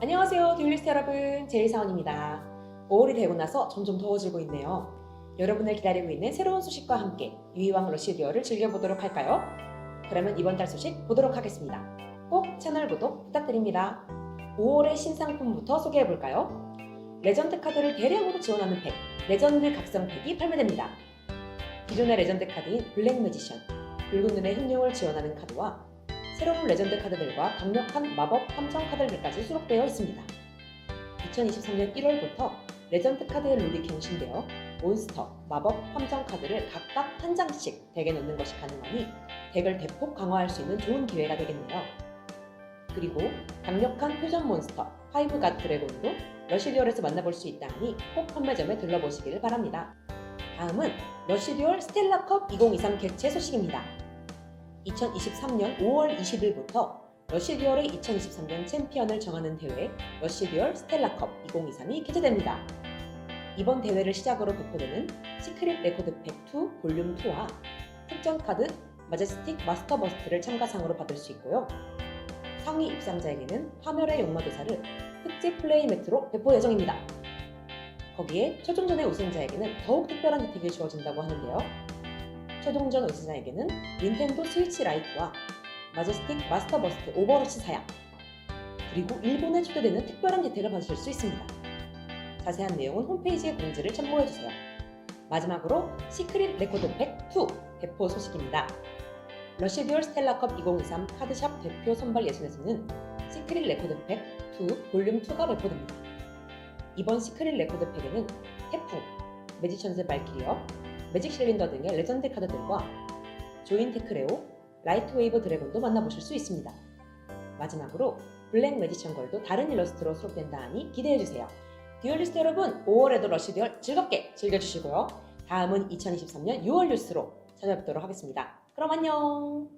듀얼리스트 여러분, 제이사원입니다. 5월이 되고 나서 점점 더워지고 있네요. 여러분을 기다리고 있는 새로운 소식과 함께 유이왕 러시 듀얼을 즐겨보도록 할까요? 그러면 이번 달 소식 보도록 하겠습니다. 꼭 채널 구독 부탁드립니다. 5월의 신상품부터 소개해볼까요? 레전드 카드를 대량으로 지원하는 팩, 레전드 각성 팩이 판매됩니다. 기존의 레전드 카드인 블랙 매지션, 붉은 눈의 흑룡을 지원하는 카드와 새로운 레전드 카드들과 강력한 마법 함정 카드들까지 수록되어 있습니다. 2023년 1월부터 레전드 카드의 룰이 갱신되어 몬스터, 마법, 함정 카드를 각각 한 장씩 덱에 넣는 것이 가능하니 덱을 대폭 강화할 수 있는 좋은 기회가 되겠네요. 그리고 강력한 퓨전 몬스터, 파이브 갓 드래곤도 러시듀얼에서 만나볼 수 있다 하니 꼭 판매점에 들러보시기를 바랍니다. 다음은 러시듀얼 스텔라컵 2023 개최 소식입니다. 2023년 5월 20일부터 러시듀얼의 2023년 챔피언을 정하는 대회 러시듀얼 스텔라컵 2023이 개최됩니다. 이번 대회를 시작으로 배포되는 시크릿 레코드 팩2 볼륨 2와 특전 카드 마제스틱 마스터 버스트를 참가상으로 받을 수 있고요. 상위 입상자에게는 파멸의 용마도사를 특집 플레이 매트로 배포 예정입니다. 거기에 최종전의 우승자에게는 더욱 특별한 혜택이 주어진다고 하는데요. 최종전 우승자에게는 닌텐도 스위치 라이트와 마제스틱 마스터 버스트 오버워치 사양 그리고 일본에 초대되는 특별한 혜택을 받으실 수 있습니다. 자세한 내용은 홈페이지의 공지를 참고해주세요. 마지막으로 시크릿 레코드 팩 2 배포 소식입니다. 러시듀얼 스텔라컵 2023 카드샵 대표 선발 예선에서는 시크릿 레코드 팩 2 볼륨 2가 배포됩니다. 이번 시크릿 레코드 팩에는 태풍, 매지션스 발키리어, 매직 실린더 등의 레전드 카드들과 조인 테크레오, 라이트 웨이브 드래곤도 만나보실 수 있습니다. 마지막으로 블랙 매지션 걸도 다른 일러스트로 수록된다 하니 기대해주세요. 듀얼리스트 여러분, 5월에도 러시 듀얼 즐겁게 즐겨주시고요. 다음은 2023년 6월 뉴스로 찾아뵙도록 하겠습니다. 그럼 안녕!